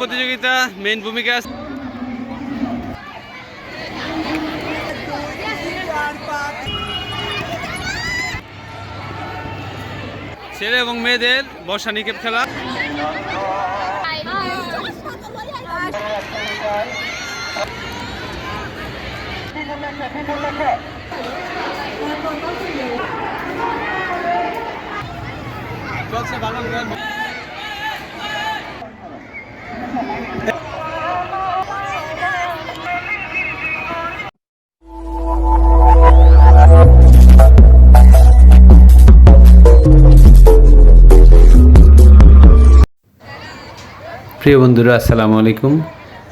প্রতিযোগিতা মেইন ভূমিকা ছেলে এবং মেয়েদের বর্ষা নিক্ষেপ খেলা। চলছে ভালো প্রিয় বন্ধুরা, আসসালামু আলাইকুম।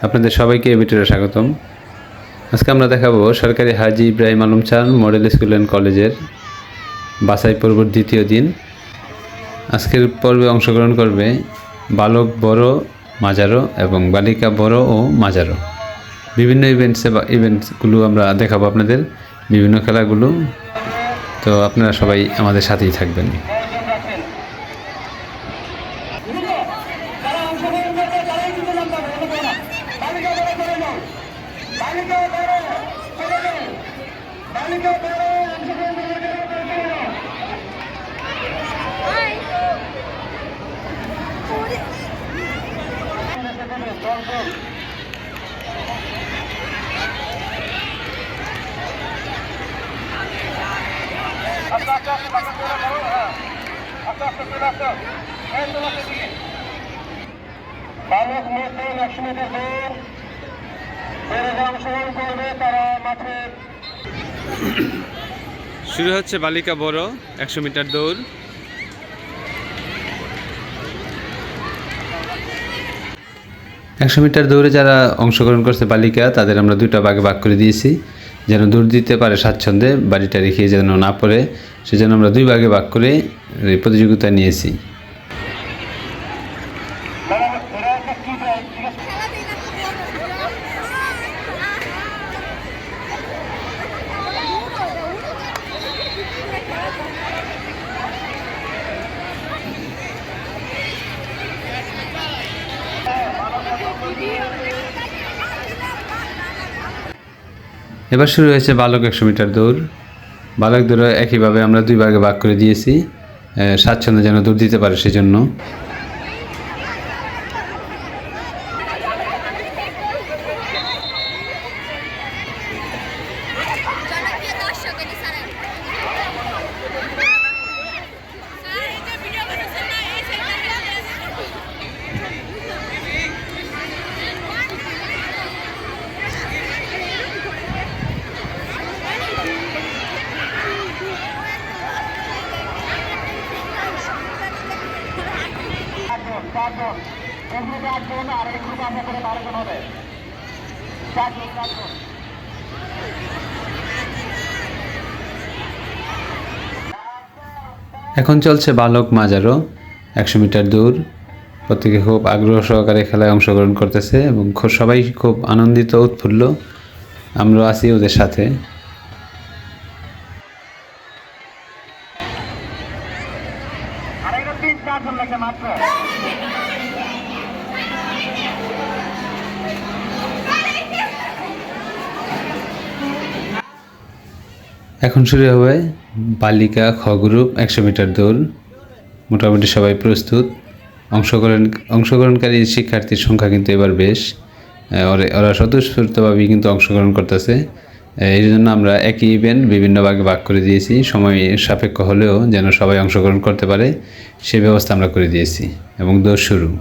আপনাদের সবাইকে ভিডিওতে স্বাগতম। আজকে আমরা দেখাবো সরকারি হাজি ইব্রাহিম আলম চান মডেল স্কুল অ্যান্ড কলেজের বাছাই পর্বর দ্বিতীয় দিন। আজকের পর্বে অংশগ্রহণ করবে বালক বড় মাজারো এবং বালিকা বড় ও মাজারো। বিভিন্ন ইভেন্টসে বা ইভেন্টসগুলো আমরা দেখাবো আপনাদের, বিভিন্ন খেলাগুলো। তো আপনারা সবাই আমাদের সাথেই থাকবেন। বালক মধ্যে দৌড়। অংশগ্রহণ করবে তারা মাঠে। শুরু হচ্ছে বালিকা বড় একশো মিটার দৌড়। একশো মিটার দৌড়ে যারা অংশগ্রহণ করছে বালিকা তাদের আমরা দুটা ভাগে ভাগ করে দিয়েছি। যেন দূর দিতে পারে স্বাচ্ছন্দ্যে, বাড়িটা রেখে যেন না পড়ে, সেজন্য আমরা দুই ভাগে ভাগ করে প্রতিযোগিতা নিয়েছি। এবার শুরু হয়েছে বালক একশো মিটার দৌড়। বালক দৌড় একইভাবে আমরা দুই ভাগে ভাগ করে দিয়েছি। স্বাচ্ছন্দ্য যেন দৌড় দিতে পারে সেজন্য জনপ্রিয় দর্শক এটি স্যারের স্যার এই যে ভিডিও বানাচ্ছেন না এই সেন্টারটা এখন চলছে বালক মাজারও। একশো মিটার দূর। প্রত্যেকে খুব আগ্রহ সহকারে খেলায় অংশগ্রহণ করতেছে এবং সবাই খুব আনন্দিত, উৎফুল্ল। আমরা আছি ওদের সাথে। এখন শুরু হবে বালিকা খ গ্রুপ একশো মিটার দৌড়। মোটামুটি সবাই প্রস্তুত। অংশগ্রহণ অংশগ্রহণকারী শিক্ষার্থীর সংখ্যা কিন্তু এবার বেশ। ওরা- স্বতঃস্ফূর্তভাবেই কিন্তু অংশগ্রহণ করতেছে। এই জন্য আমরা একই ইভেন্ট বিভিন্ন ভাগে ভাগ করে দিয়েছি। সময় সাপেক্ষ হলেও যেন সবাই অংশগ্রহণ করতে পারে, সে ব্যবস্থা আমরা করে দিয়েছি এবং দৌড় শুরু।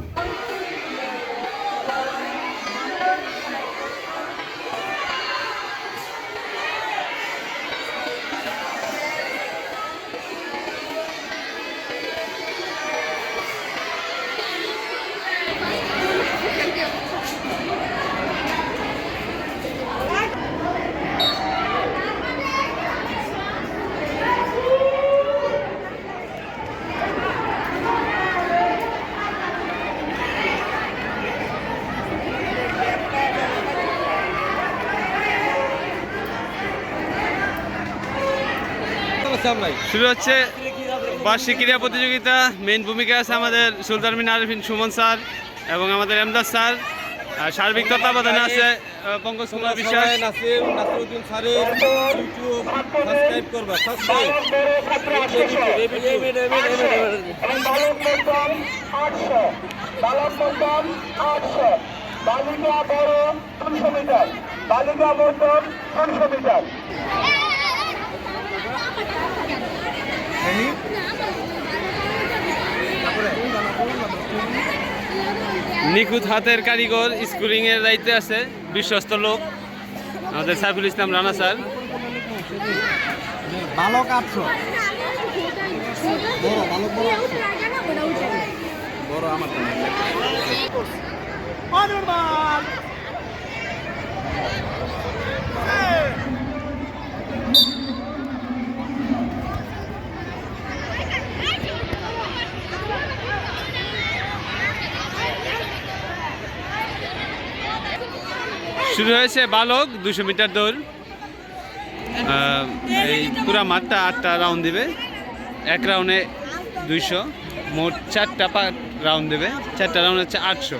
শুরু হচ্ছে বার্ষিক ক্রীড়া প্রতিযোগিতা মেইন ভূমিকা আছে আমাদের সুলতান মিন আরিফিন সুমন স্যার এবং আমাদের এমদাদ স্যার আর সার্বিক তত্ত্বাবধানে আছে পঙ্কজ কুমার বিশ্বাস সবাই নাসিরউদ্দিন স্যারের ইউটিউব সাবস্ক্রাইব করবা সাবস্ক্রাইব বালক মধ্যম আটশো বালক মধ্যম আটশো বালিকা বড় তিনশো মিটার বালিকা মধ্যম তিনশো মিটার নিখুঁত হাতের কারিগর স্কুলিং এর দায়িত্বে আছে বিশ্বস্ত লোক। আমাদের সাইফুল ইসলাম রানা স্যার। বালক আটশো। বড় বালক বড় বড় আমার শুরু হয়েছে বালক, দুশো মিটার দৌড়। এই পুরা মাঠটা আটটা রাউন্ড দেবে। এক রাউন্ডে দুইশো, মোট চারটা পা রাউন্ড দেবে। চারটা রাউন্ড হচ্ছে আটশো।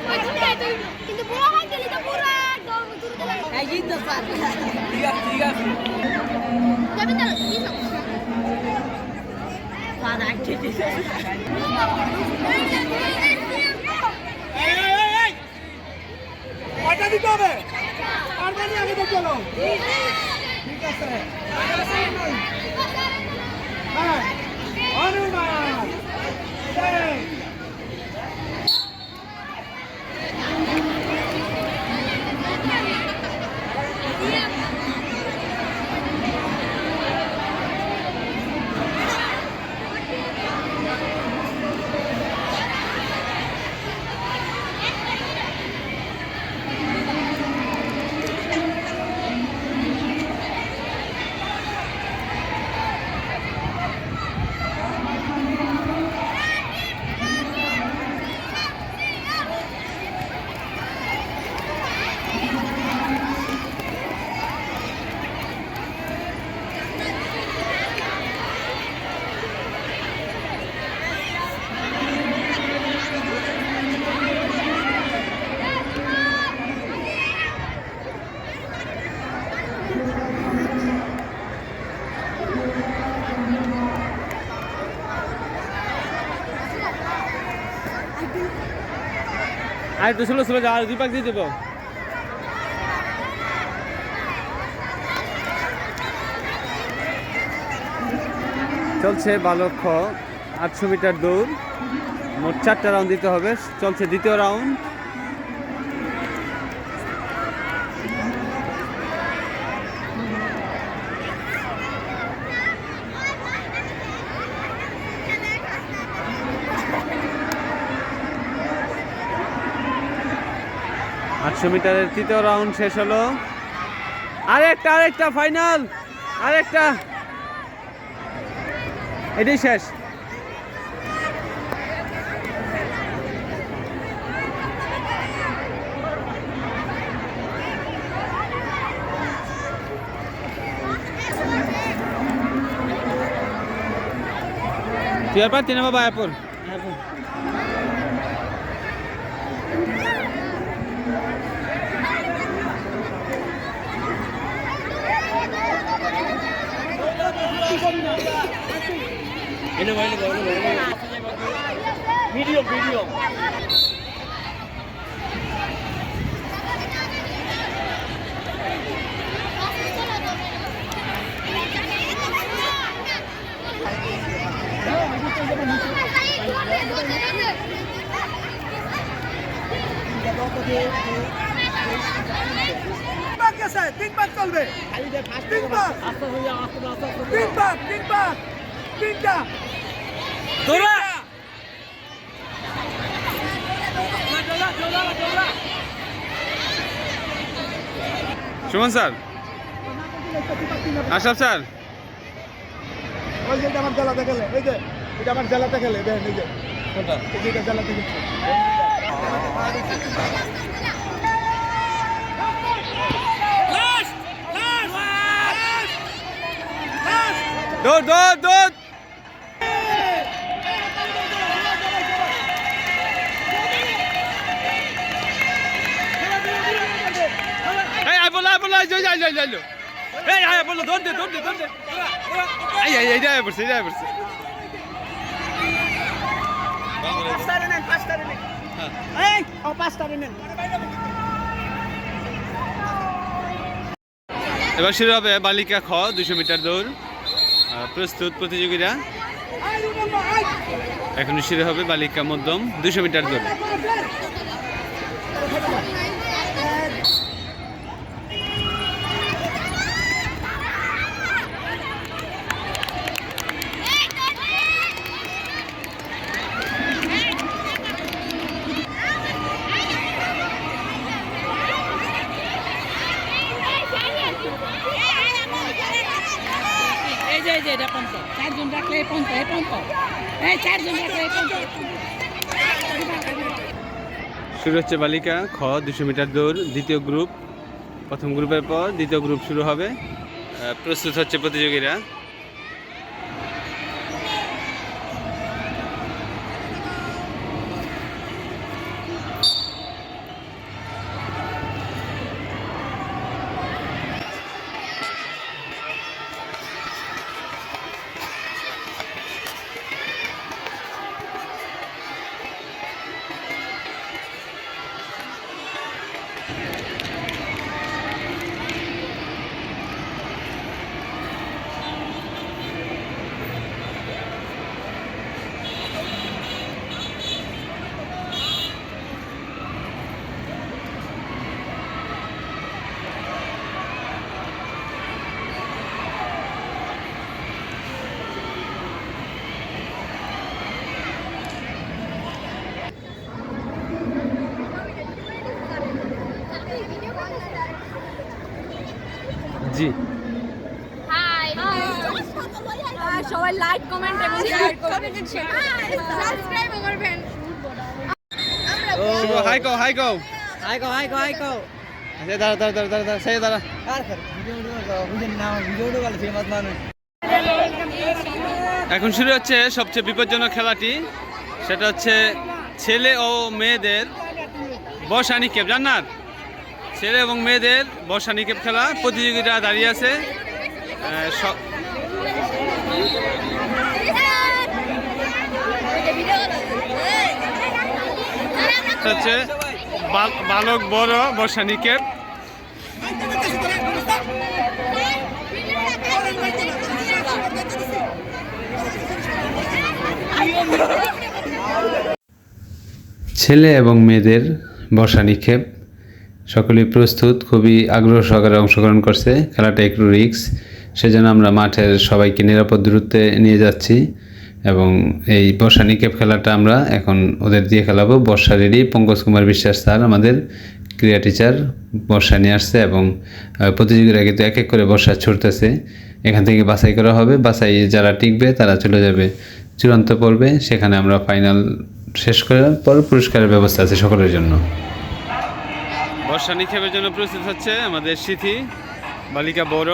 দিতে হবে আর মানে আগে তো চলো ঠিক আছে হ্যাঁ হনুমান জয় ছিল ষোলো যা দুই দিয়ে দেবো। চলছে বালক্ষ, আটশো মিটার দৌড়। মোট চারটা রাউন্ড দিতে হবে। চলছে দ্বিতীয় রাউন্ড আটশো মিটারের তৃতীয় রাউন্ড শেষ হলো। আরেকটা আরেকটা ফাইনাল আরেকটা! এটাই শেষ। তুই আর পারতি না বাবা অ্যাপল என்ன வயலுக்கு সুমন স্যার। আশরাফ স্যার। ওই যে আমার জেলাতে খেলে এই যে এটা আমার জেলাতে খেলে দেখেন এই যে কোনটা এই যে এটা জেলাতে খেলছে দৌড় দৌড় দৌড়। এবার শুরু হবে বালিকা খ দুশো মিটার দৌড়। প্রস্তুত প্রতিযোগীরা। এখন শুরু হবে বালিকা মধ্যম দুশো মিটার দৌড় এই যে এই যে এটা পন্ত চারজন রাখলে এই পন্ত এই পন্ত এই চারজন রাখলে এই পন্ত শুরু হচ্ছে বালিকা, খ, দুশো মিটার দৌড়, দ্বিতীয় গ্রুপ। প্রথম গ্রুপের পর দ্বিতীয় গ্রুপ শুরু হবে। প্রস্তুত হচ্ছে প্রতিযোগীরা। জি। সবাই লাইক কমেন্ট এবং শেয়ার করবেন। সাবস্ক্রাইব করবেন শুভ হাই কও হাই কও হাই গো হাই গো হাই গো আচ্ছা দাঁড়া দাঁড়া দাঁড়া দাঁড়া সেই বুঝেন না ভালো ফেমাস মানুষ এখন শুরু হচ্ছে সবচেয়ে বিপজ্জনক খেলাটি। সেটা হচ্ছে ছেলে ও মেয়েদের বসা নিক্ষেপ জান্নাত? ছেলে এবং মেয়েদের বসা নিক্ষেপ খেলা প্রতিযোগিতা দাঁড়িয়ে আছে। হচ্ছে বাল- বালক বড় বসা নিক্ষেপ। ছেলে এবং মেয়েদের বর্ষা নিক্ষেপ। সকলেই প্রস্তুত, খুবই আগ্রহ সহকারে অংশগ্রহণ করছে। খেলাটা একটু রিক্স সেজন্য আমরা মাঠের সবাইকে নিরাপদ দূরত্বে নিয়ে যাচ্ছি এবং এই বর্ষা নিক্ষেপ খেলাটা আমরা এখন ওদের দিয়ে খেলাবো। বর্ষা রেডি, পঙ্কজ কুমার বিশ্বাস স্যার আমাদের ক্রিয়া টিচার, বর্ষা নিয়ে আসছে এবং প্রতিযোগীরা কিন্তু এক এক করে বর্ষা ছুটতেছে এখান থেকে বাছাই করা হবে, বাছাই যারা টিকবে তারা চলে যাবে। চূড়ান্ত পর্বে, সেখানে আমরা ফাইনাল শেষ করার পর পুরস্কারের ব্যবস্থা আছে সকলের জন্য। বর্ষা নিক্ষেপের জন্য প্রস্তুত হচ্ছে আমাদের সিথি বালিকা বড়।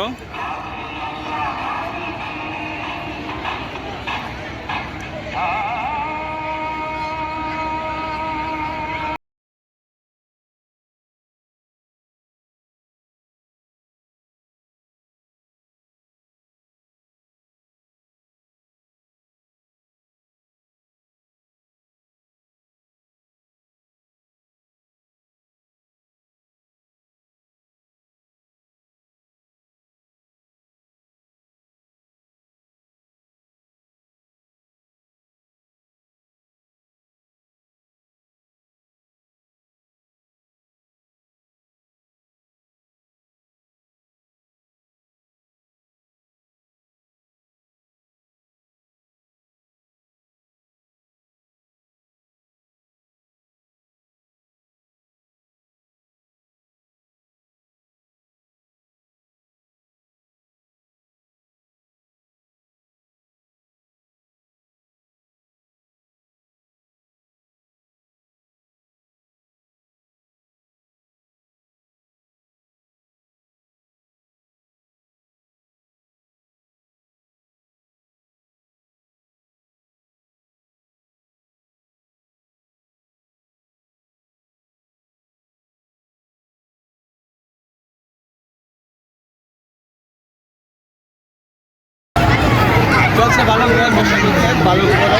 আমরা মশা নিক্ষেপ বালক বড়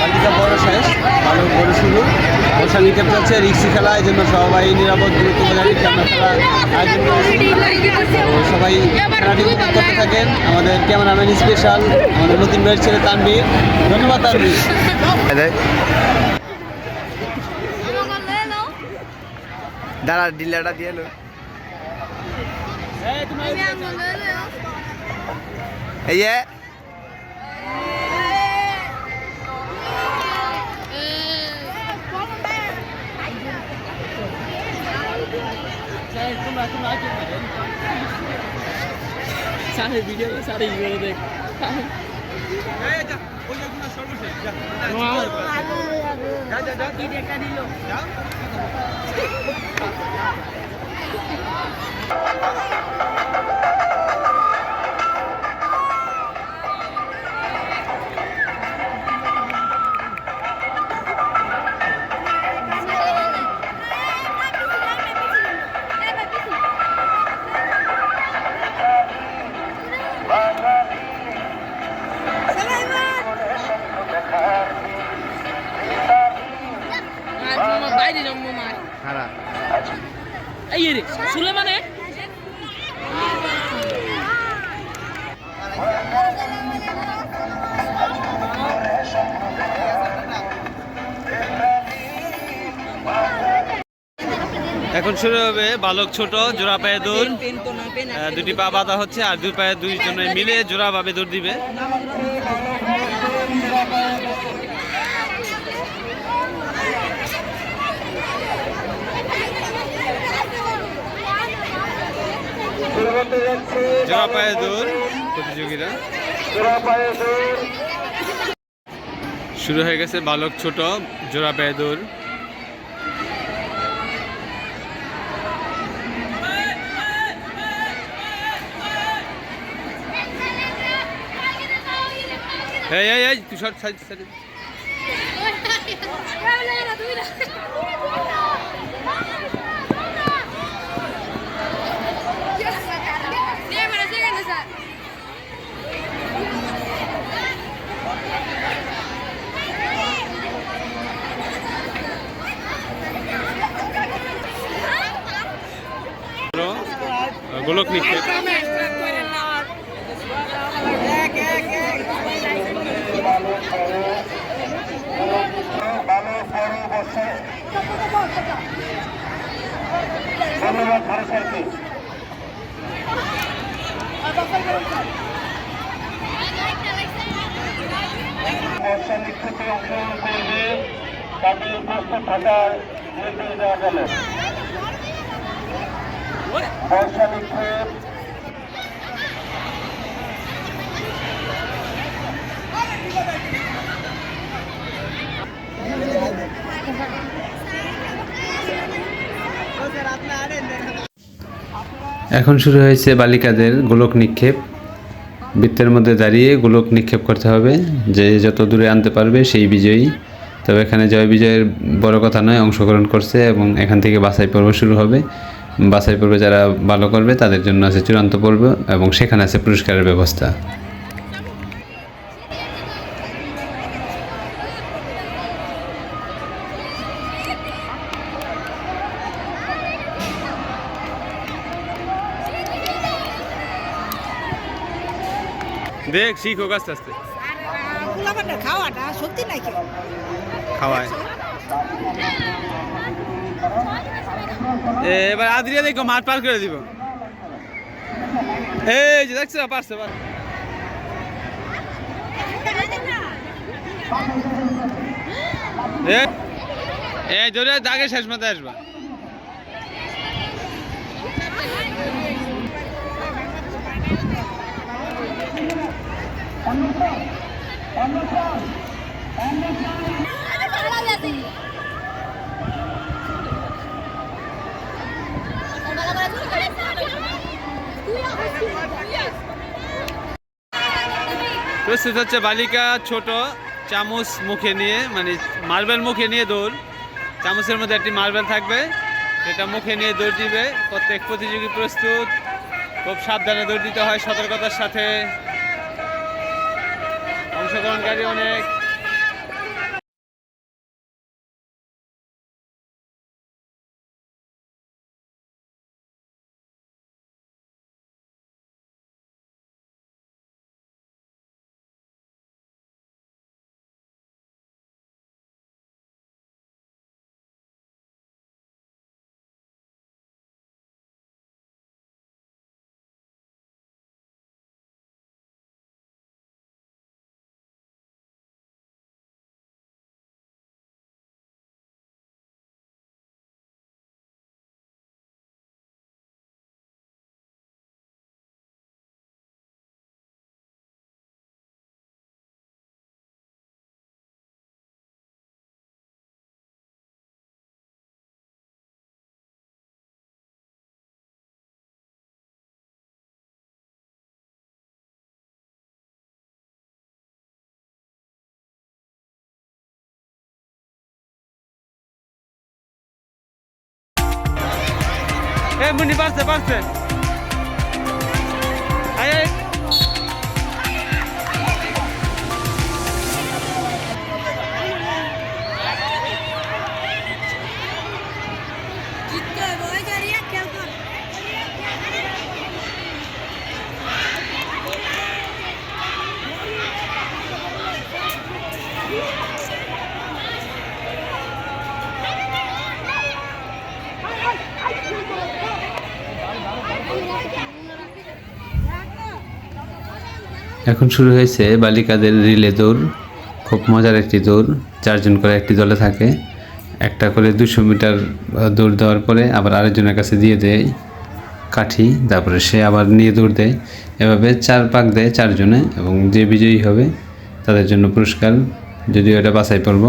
বালিকা বড় শেষ। বালক বড় শুরু। মশা নিক্ষেপ চলছে রিক্সি খেলা এই জন্য সবাই নিরাপদ দূরত্ব বজায় রেখে খেলা আয়োজন সবাই খেলাটি উপভোগ করতে থাকেন। আমাদের ক্যামেরাম্যান স্পেশাল আমাদের নতুন ভাইয়ের ছেলে তানবীর ধন্যবাদ তানবীর দাঁড়া ডিলারটা দিয়ে এলো এই যে সারে ভিডিও সারে ইয়ে দেখ বাইরে মানে এখন শুরু হবে বালক ছোট জোড়া পায়ে দৌড়। দুটি পা বাঁধা হচ্ছে আর দুই পায়ে দুই দুইজনে মিলে জোড়া ভাবে দৌড় দিবে। জোড়া পায়ে দৌড় প্রতিযোগীরা। শুরু হয়ে গেছে বালক ছোট জোড়া পায়ে দৌড়। এই এই এই তুই সাইড সাইড। গোলক নিক্ষেপ ধন্যবাদ ভারত সরকার বর্ষা নিক্ষেপে অংশগ্রহণ করবে তাদের প্রস্তুত থাকার নির্দেশ দেওয়া গেল বর্ষা নিক্ষেপ এখন শুরু হয়েছে বালিকাদের গোলক নিক্ষেপ। বৃত্তের মধ্যে দাঁড়িয়ে গোলক নিক্ষেপ করতে হবে। যে যত দূরে আনতে পারবে সেই বিজয়ী। তবে এখানে জয় বিজয়ের বড় কথা নয়, অংশগ্রহণ করছে এবং এখান থেকে বাছাই পর্ব শুরু হবে। বাছাই পর্বে যারা ভালো করবে তাদের জন্য আছে চূড়ান্ত পর্ব এবং সেখানে আছে পুরস্কারের ব্যবস্থা। শিখুক আস্তে আস্তে। খাওয়াটা এবার আদ্রিয়া দেখো, মাঠ পার করে দিব। এই যে দেখছ, পারছে পার এই, ধরে দাগে শেষ মাথায় আসবা। প্রস্তুত হচ্ছে বালিকা ছোট চামচ মুখে নিয়ে মানে মার্বেল মুখে নিয়ে দৌড়। চামচের মধ্যে একটি মার্বেল থাকবে, সেটা মুখে নিয়ে দৌড় দিবে। প্রত্যেক প্রতিযোগী প্রস্তুত। খুব সাবধানে দৌড় দিতে হয় সতর্কতার সাথে। অংশগ্রহণকারী অনেক। এ মুনি পারছে পারছে এখন শুরু হয়েছে বালিকাদের রিলে দৌড়। খুব মজার একটি দৌড়। চারজন করে একটি দলে থাকে। একটা করে দুশো মিটার দৌড় দেওয়ার পরে আবার আরেকজনের কাছে দিয়ে দেয় কাঠি। তারপরে সে আবার নিয়ে দৌড় দেয়। এভাবে চার পাক দেয় চারজনে এবং যে বিজয়ী হবে তাদের জন্য পুরস্কার। যদিও এটা বাছাই পর্ব।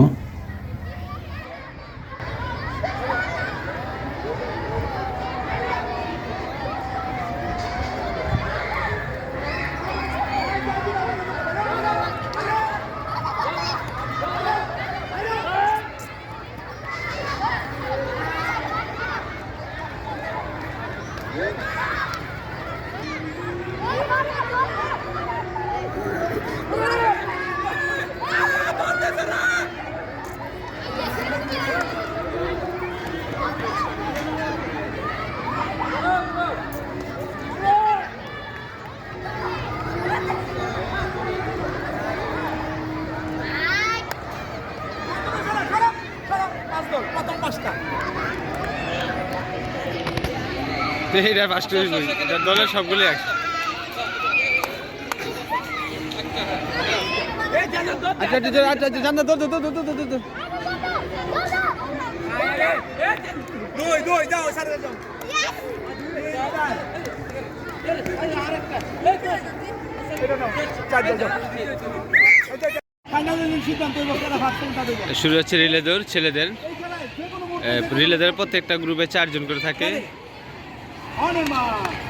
দলের সবগুলি আচ্ছা আচ্ছা আচ্ছা শুরু হচ্ছে রিলে ছেলেদের। রিলে প্রত্যেকটা গ্রুপে চারজন করে থাকে। 阿弥陀佛。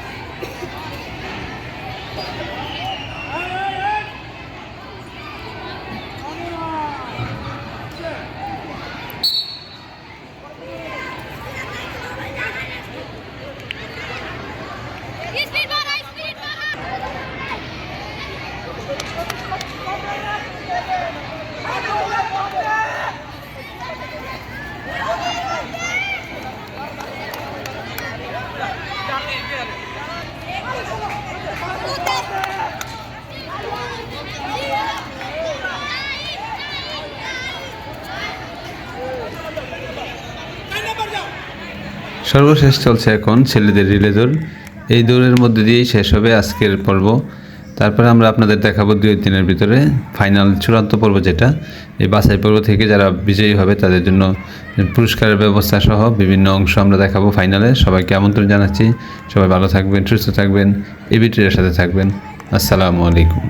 সর্বশেষ চলছে এখন ছেলেদের রিলে দৌড়। এই দৌড়ের মধ্যে দিয়েই শেষ হবে আজকের পর্ব। তারপরে আমরা আপনাদের দেখাবো দুই দিনের ভিতরে ফাইনাল চূড়ান্ত পর্ব যেটা। এই বাছাই পর্ব থেকে যারা বিজয়ী হবে তাদের জন্য পুরস্কারের ব্যবস্থা সহ বিভিন্ন অংশ আমরা দেখাবো ফাইনালে। সবাইকে আমন্ত্রণ জানাচ্ছি। সবাই ভালো থাকবেন, সুস্থ থাকবেন ভিডিওর সাথে থাকবেন। আসসালামু আলাইকুম।